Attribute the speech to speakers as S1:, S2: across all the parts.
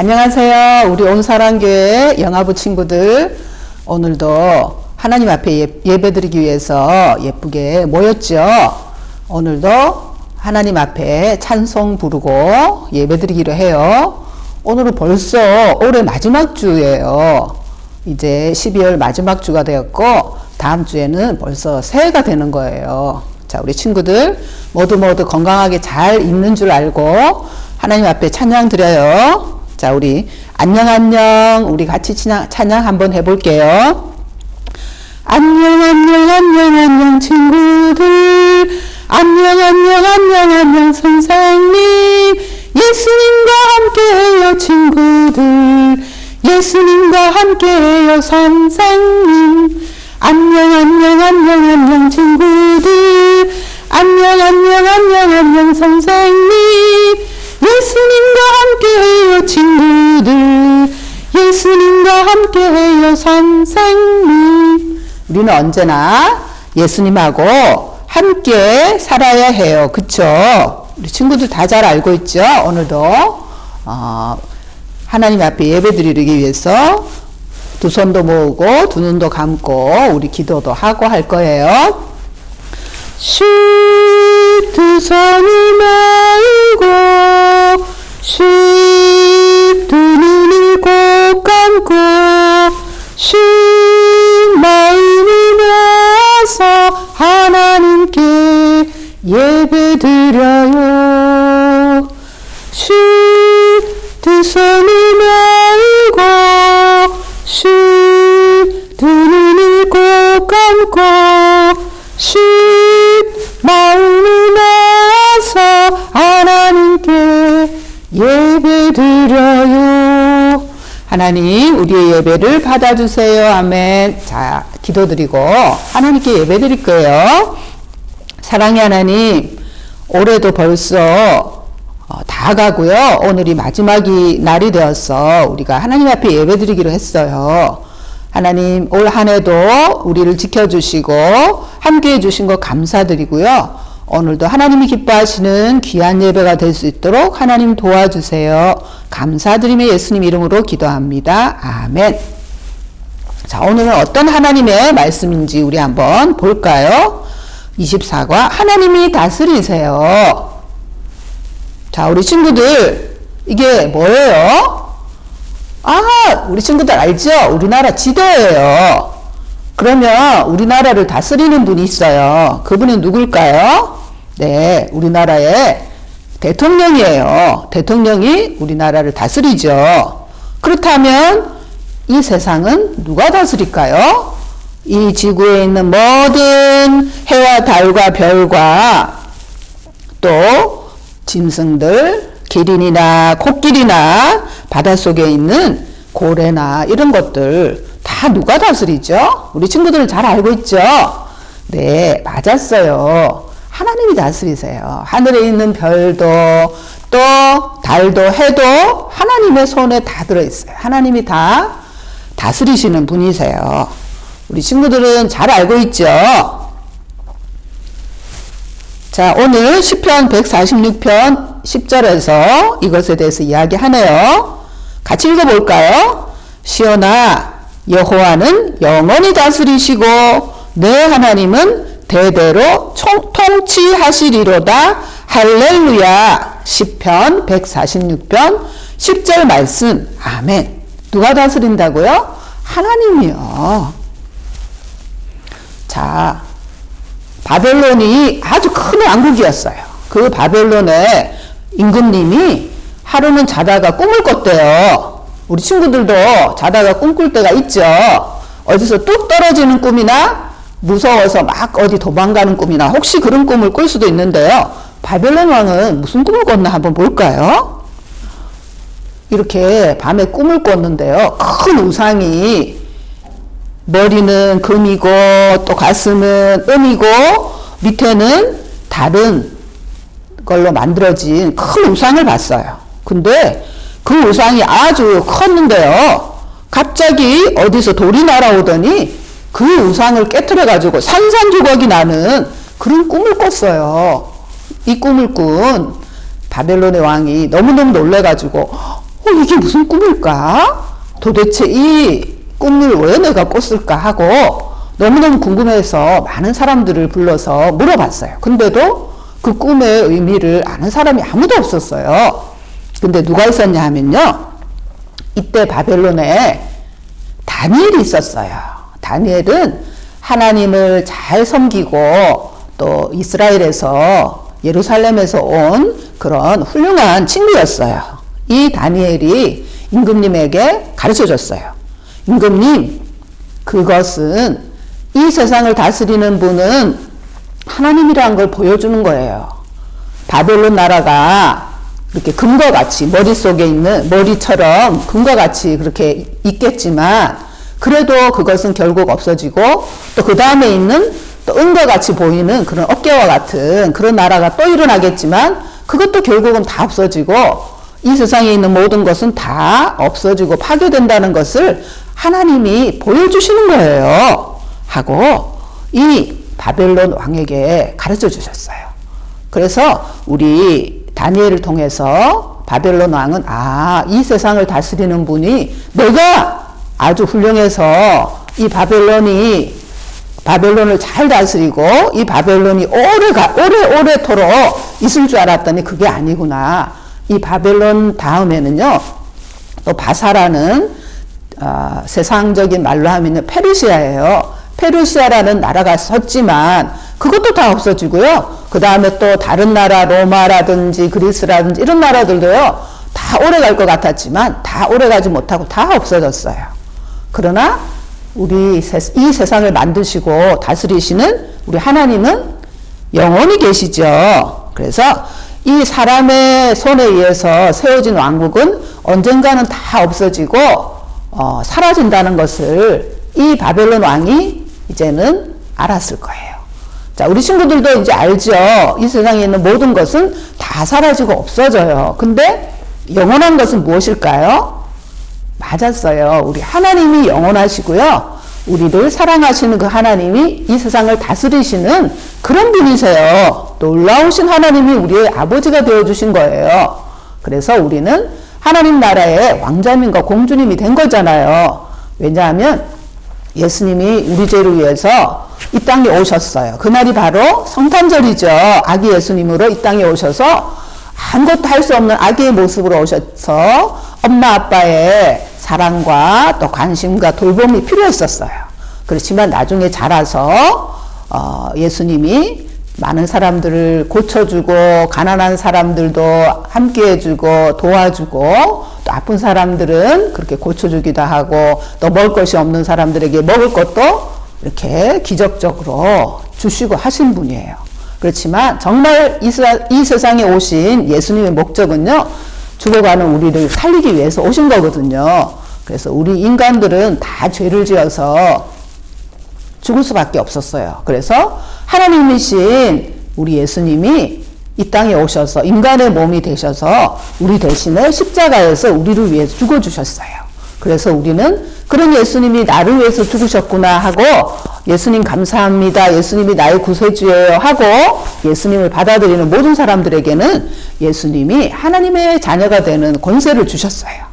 S1: 안녕하세요. 우리 온사랑교회 영아부 친구들. 오늘도 하나님 앞에 예, 예배 드리기 위해서 예쁘게 모였죠. 오늘도 하나님 앞에 찬송 부르고 예배 드리기로 해요. 오늘은 벌써 올해 마지막 주예요. 이제 12월 마지막 주가 되었고 다음 주에는 벌써 새해가 되는 거예요. 자, 우리 친구들 모두 모두 건강하게 잘 있는 줄 알고 하나님 앞에 찬양 드려요. 자, 우리 안녕 안녕. 우리 같이 찬양, 한번 해볼게요. 안녕 안녕 안녕 안녕 친구들. 안녕 안녕 안녕 안녕 선생님. 예수님과 함께해요 친구들. 예수님과 함께해요 선생님. 안녕 안녕 선생님 우리는 언제나 예수님하고 함께 살아야 해요. 그쵸? 우리 친구들 다 잘 알고 있죠? 오늘도. 어, 하나님 앞에 예배 드리기 위해서 두 손도 모으고 두 눈도 감고 우리 기도도 하고 할 거예요. 쉴두 손을 모으고 쉴두 눈을 꼭 감고 모아서 하나님께 예배드려요. 손을 모 하나님, 우리의 예배를 받아주세요. 아멘. 자, 기도드리고 하나님께 예배 드릴 거예요. 사랑의 하나님, 올해도 벌써 어, 다 가고요. 오늘이 마지막이 날이 되었어. 우리가 하나님 앞에 예배 드리기로 했어요. 하나님 올 한 해도 우리를 지켜주시고 함께 해주신 것 감사드리고요. 오늘도 하나님이 기뻐하시는 귀한 예배가 될 수 있도록 하나님 도와주세요. 감사드리며 예수님 이름으로 기도합니다. 아멘. 자, 오늘은 어떤 하나님의 말씀인지 우리 한번 볼까요? 24과 하나님이 다스리세요. 자, 우리 친구들, 이게 뭐예요? 아, 우리 친구들 알죠? 우리나라 지도예요. 그러면 우리나라를 다스리는 분이 있어요. 그분은 누굴까요? 네, 우리나라의 대통령이에요. 대통령이 우리나라를 다스리죠. 그렇다면 이 세상은 누가 다스릴까요? 이 지구에 있는 모든 해와 달과 별과 또 짐승들, 기린이나 코끼리나 바닷속에 있는 고래나 이런 것들 다 누가 다스리죠? 우리 친구들은 잘 알고 있죠? 네, 맞았어요. 하나님이 다스리세요. 하늘에 있는 별도 또 달도 해도 하나님의 손에 다 들어있어요. 하나님이 다 다스리시는 분이세요. 우리 친구들은 잘 알고 있죠? 자, 오늘 10편 146편 10절에서 이것에 대해서 이야기하네요. 같이 읽어볼까요? 시온아, 여호와는 영원히 다스리시고 내 하나님은 대대로 총, 통치하시리로다. 할렐루야. 10편 146편 10절 말씀. 아멘. 누가 다스린다고요? 하나님이요. 자, 바벨론이 아주 큰 왕국이었어요. 그 바벨론의 임금님이 하루는 자다가 꿈을 꿨대요. 우리 친구들도 자다가 꿈꿀 때가 있죠. 어디서 뚝 떨어지는 꿈이나 무서워서 막 어디 도망가는 꿈이나 혹시 그런 꿈을 꿀 수도 있는데요. 바벨론 왕은 무슨 꿈을 꿨나 한번 볼까요? 이렇게 밤에 꿈을 꿨는데요. 큰 우상이 머리는 금이고 또 가슴은 은이고 밑에는 다른 걸로 만들어진 큰 우상을 봤어요. 근데 그 우상이 아주 컸는데요. 갑자기 어디서 돌이 날아오더니 그 우상을 깨뜨려 가지고 산산조각이 나는 그런 꿈을 꿨어요. 이 꿈을 꾼 바벨론의 왕이 너무너무 놀래 가지고 이게 무슨 꿈일까? 도대체 이 꿈을 왜 내가 꿨을까 하고 너무너무 궁금해서 많은 사람들을 불러서 물어봤어요. 근데도 그 꿈의 의미를 아는 사람이 아무도 없었어요. 근데 누가 있었냐 하면요. 이때 바벨론에 다니엘이 있었어요. 다니엘은 하나님을 잘 섬기고 또 이스라엘에서 예루살렘에서 온 그런 훌륭한 친구였어요. 이 다니엘이 임금님에게 가르쳐 줬어요. 임금님, 그것은 이 세상을 다스리는 분은 하나님이라는 걸 보여주는 거예요. 바벨론 나라가 이렇게 금과 같이 머릿속에 있는 머리처럼 금과 같이 그렇게 있겠지만 그래도 그것은 결국 없어지고 또 그 다음에 있는 또 은과 같이 보이는 그런 어깨와 같은 그런 나라가 또 일어나겠지만 그것도 결국은 다 없어지고 이 세상에 있는 모든 것은 다 없어지고 파괴된다는 것을 하나님이 보여주시는 거예요. 하고 이 바벨론 왕에게 가르쳐 주셨어요. 그래서 우리 다니엘을 통해서 바벨론 왕은 아, 이 세상을 다스리는 분이 내가 아주 훌륭해서 이 바벨론이 바벨론을 잘 다스리고 이 바벨론이 오래가 오래 오래토록 있을 줄 알았더니 그게 아니구나. 이 바벨론 다음에는요. 또 바사라는 어, 세상적인 말로 하면요 페르시아예요. 페르시아라는 나라가 섰지만 그것도 다 없어지고요. 그 다음에 또 다른 나라 로마라든지 그리스라든지 이런 나라들도요. 다 오래 갈 것 같았지만 다 오래 가지 못하고 다 없어졌어요. 그러나 우리 세, 이 세상을 만드시고 다스리시는 우리 하나님은 영원히 계시죠. 그래서 이 사람의 손에 의해서 세워진 왕국은 언젠가는 다 없어지고 어, 사라진다는 것을 이 바벨론 왕이 이제는 알았을 거예요. 자, 우리 친구들도 이제 알죠. 이 세상에 있는 모든 것은 다 사라지고 없어져요. 근데 영원한 것은 무엇일까요? 맞았어요. 우리 하나님이 영원하시고요. 우리를 사랑하시는 그 하나님이 이 세상을 다스리시는 그런 분이세요. 놀라우신 하나님이 우리의 아버지가 되어주신 거예요. 그래서 우리는 하나님 나라의 왕자님과 공주님이 된 거잖아요. 왜냐하면 예수님이 우리 죄를 위해서 이 땅에 오셨어요. 그날이 바로 성탄절이죠. 아기 예수님으로 이 땅에 오셔서 아무것도 할 수 없는 아기의 모습으로 오셔서 엄마 아빠의 사랑과 또 관심과 돌봄이 필요했었어요. 그렇지만 나중에 자라서 어, 예수님이 많은 사람들을 고쳐주고 가난한 사람들도 함께해주고 도와주고 또 아픈 사람들은 그렇게 고쳐주기도 하고 또 먹을 것이 없는 사람들에게 먹을 것도 이렇게 기적적으로 주시고 하신 분이에요. 그렇지만 정말 이, 이 세상에 오신 예수님의 목적은요, 죽어가는 우리를 살리기 위해서 오신 거거든요. 그래서 우리 인간들은 다 죄를 지어서 죽을 수밖에 없었어요. 그래서 하나님이신 우리 예수님이 이 땅에 오셔서 인간의 몸이 되셔서 우리 대신에 십자가에서 우리를 위해 죽어주셨어요. 그래서 우리는 그런 예수님이 나를 위해서 죽으셨구나 하고 예수님 감사합니다. 예수님이 나의 구세주예요 하고 예수님을 받아들이는 모든 사람들에게는 예수님이 하나님의 자녀가 되는 권세를 주셨어요.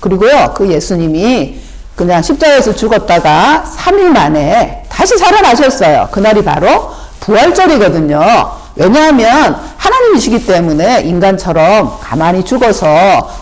S1: 그리고요, 그 예수님이 그냥 십자가에서 죽었다가 3일 만에 다시 살아나셨어요. 그날이 바로 부활절이거든요. 왜냐하면 하나님이시기 때문에 인간처럼 가만히 죽어서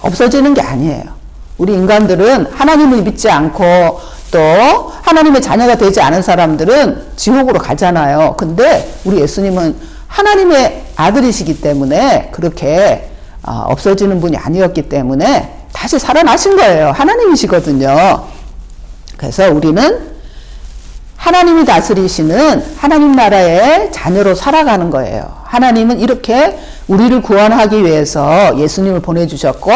S1: 없어지는 게 아니에요. 우리 인간들은 하나님을 믿지 않고 또 하나님의 자녀가 되지 않은 사람들은 지옥으로 가잖아요. 근데 우리 예수님은 하나님의 아들이시기 때문에 그렇게 어, 없어지는 분이 아니었기 때문에 다시 살아나신 거예요. 하나님이시거든요. 그래서 우리는 하나님이 다스리시는 하나님 나라의 자녀로 살아가는 거예요. 하나님은 이렇게 우리를 구원하기 위해서 예수님을 보내주셨고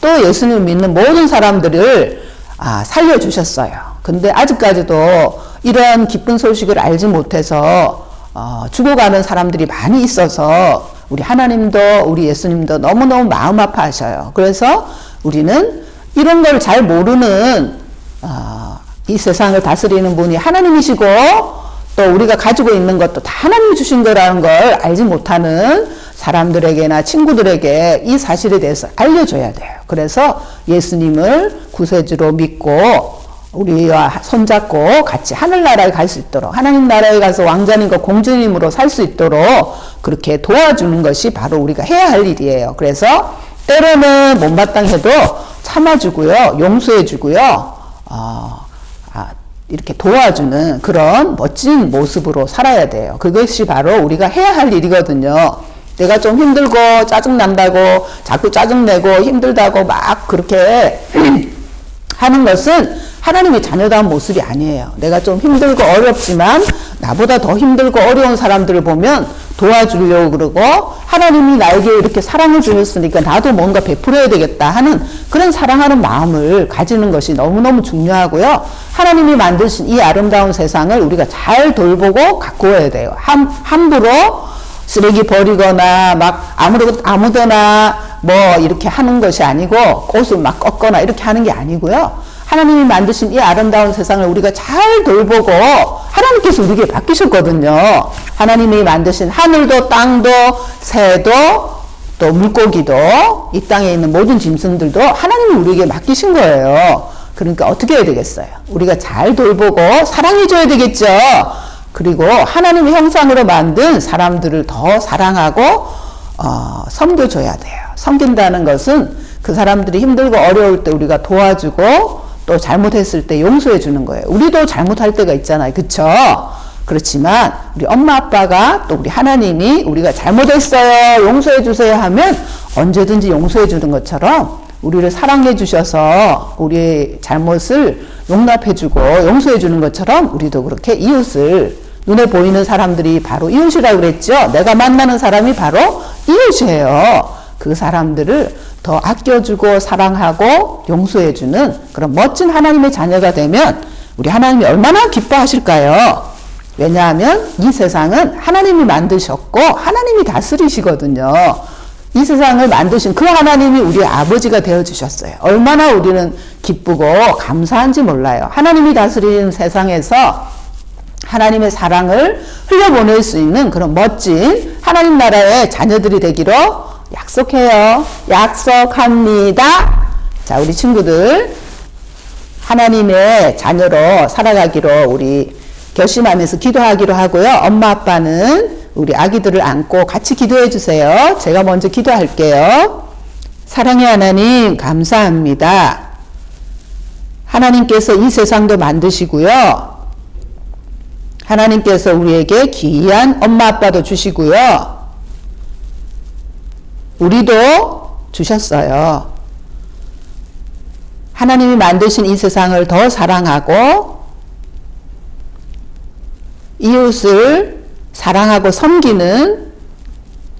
S1: 또 예수님을 믿는 모든 사람들을 아, 살려주셨어요. 근데 아직까지도 이런 기쁜 소식을 알지 못해서 어, 죽어가는 사람들이 많이 있어서 우리 하나님도 우리 예수님도 너무너무 마음 아파하셔요. 그래서 우리는 이런 걸 잘 모르는 어, 이 세상을 다스리는 분이 하나님이시고 또 우리가 가지고 있는 것도 다 하나님이 주신 거라는 걸 알지 못하는 사람들에게나 친구들에게 이 사실에 대해서 알려줘야 돼요. 그래서 예수님을 구세주로 믿고 우리와 손잡고 같이 하늘나라에 갈 수 있도록 하나님 나라에 가서 왕자님과 공주님으로 살 수 있도록 그렇게 도와주는 것이 바로 우리가 해야 할 일이에요. 그래서 때로는 못마땅해도 참아주고요, 용서해주고요, 어, 아, 이렇게 도와주는 그런 멋진 모습으로 살아야 돼요. 그것이 바로 우리가 해야 할 일이거든요. 내가 좀 힘들고 짜증난다고 자꾸 짜증내고 힘들다고 막 그렇게 하는 것은 하나님의 자녀다운 모습이 아니에요. 내가 좀 힘들고 어렵지만 나보다 더 힘들고 어려운 사람들을 보면 도와주려고 그러고 하나님이 나에게 이렇게 사랑을 주셨으니까 나도 뭔가 베풀어야 되겠다 하는 그런 사랑하는 마음을 가지는 것이 너무너무 중요하고요. 하나님이 만드신 이 아름다운 세상을 우리가 잘 돌보고 가꾸어야 돼요. 함, 함부로 쓰레기 버리거나 막 아무도 아무데나 뭐 이렇게 하는 것이 아니고 꽃을 막 꺾거나 이렇게 하는 게 아니고요. 하나님이 만드신 이 아름다운 세상을 우리가 잘 돌보고 하나님께서 우리에게 맡기셨거든요. 하나님이 만드신 하늘도 땅도 새도 또 물고기도 이 땅에 있는 모든 짐승들도 하나님이 우리에게 맡기신 거예요. 그러니까 어떻게 해야 되겠어요? 우리가 잘 돌보고 사랑해줘야 되겠죠. 그리고 하나님의 형상으로 만든 사람들을 더 사랑하고 어, 섬겨줘야 돼요. 섬긴다는 것은 그 사람들이 힘들고 어려울 때 우리가 도와주고 또 잘못했을 때 용서해 주는 거예요. 우리도 잘못할 때가 있잖아요. 그쵸? 그렇지만 우리 엄마 아빠가 또 우리 하나님이 우리가 잘못했어요. 용서해 주세요 하면 언제든지 용서해 주는 것처럼 우리를 사랑해 주셔서 우리의 잘못을 용납해 주고 용서해 주는 것처럼 우리도 그렇게 이웃을 눈에 보이는 사람들이 바로 이웃이라고 그랬죠. 내가 만나는 사람이 바로 이웃이에요. 그 사람들을 더 아껴주고 사랑하고 용서해주는 그런 멋진 하나님의 자녀가 되면 우리 하나님이 얼마나 기뻐하실까요? 왜냐하면 이 세상은 하나님이 만드셨고 하나님이 다스리시거든요. 이 세상을 만드신 그 하나님이 우리 아버지가 되어 주셨어요. 얼마나 우리는 기쁘고 감사한지 몰라요. 하나님이 다스리는 세상에서 하나님의 사랑을 흘려보낼 수 있는 그런 멋진 하나님 나라의 자녀들이 되기로 약속해요. 약속합니다. 자, 우리 친구들 하나님의 자녀로 살아가기로 우리 결심하면서 기도하기로 하고요. 엄마 아빠는 우리 아기들을 안고 같이 기도해 주세요. 제가 먼저 기도할게요. 사랑의 하나님 감사합니다. 하나님께서 이 세상도 만드시고요. 하나님께서 우리에게 귀한 엄마 아빠도 주시고요. 우리도 주셨어요. 하나님이 만드신 이 세상을 더 사랑하고 이웃을 사랑하고 섬기는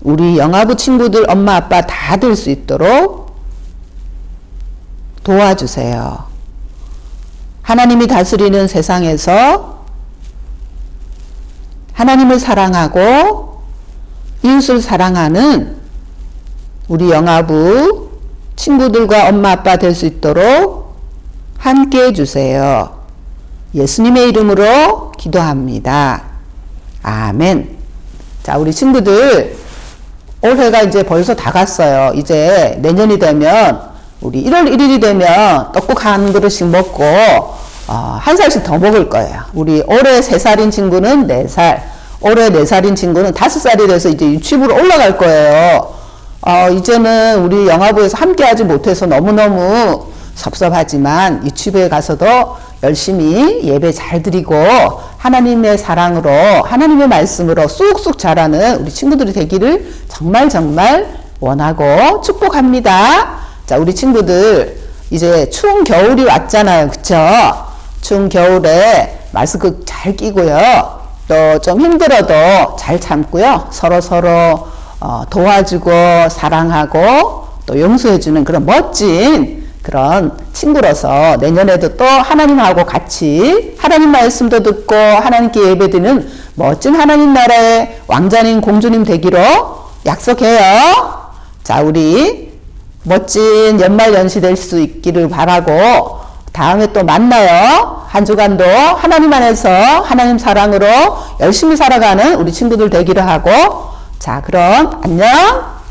S1: 우리 영아부 친구들 엄마 아빠 다 될 수 있도록 도와주세요. 하나님이 다스리는 세상에서 하나님을 사랑하고 이웃을 사랑하는 우리 영아부 친구들과 엄마 아빠 될 수 있도록 함께 해주세요. 예수님의 이름으로 기도합니다. 아멘. 자, 우리 친구들, 올해가 이제 벌써 다 갔어요. 이제 내년이 되면, 우리 1월 1일이 되면 떡국 한 그릇씩 먹고, 어, 한 살씩 더 먹을 거예요. 우리 올해 3살인 친구는 4살, 올해 4살인 친구는 5살이 돼서 이제 유치부로 올라갈 거예요. 어, 이제는 우리 영화부에서 함께 하지 못해서 너무너무 섭섭하지만 유치부에 가서도 열심히 예배 잘 드리고 하나님의 사랑으로 하나님의 말씀으로 쑥쑥 자라는 우리 친구들이 되기를 정말 정말 원하고 축복합니다. 자, 우리 친구들 이제 추운 겨울이 왔잖아요. 그쵸? 추운 겨울에 마스크 잘 끼고요. 또 좀 힘들어도 잘 참고요. 서로 서로 어, 도와주고 사랑하고 또 용서해주는 그런 멋진 그런 친구로서 내년에도 또 하나님하고 같이 하나님 말씀도 듣고 하나님께 예배드리는 멋진 하나님 나라의 왕자님 공주님 되기로 약속해요. 자, 우리 멋진 연말 연시 될 수 있기를 바라고 다음에 또 만나요. 한 주간도 하나님 안에서 하나님 사랑으로 열심히 살아가는 우리 친구들 되기를 하고 자, 그럼 안녕.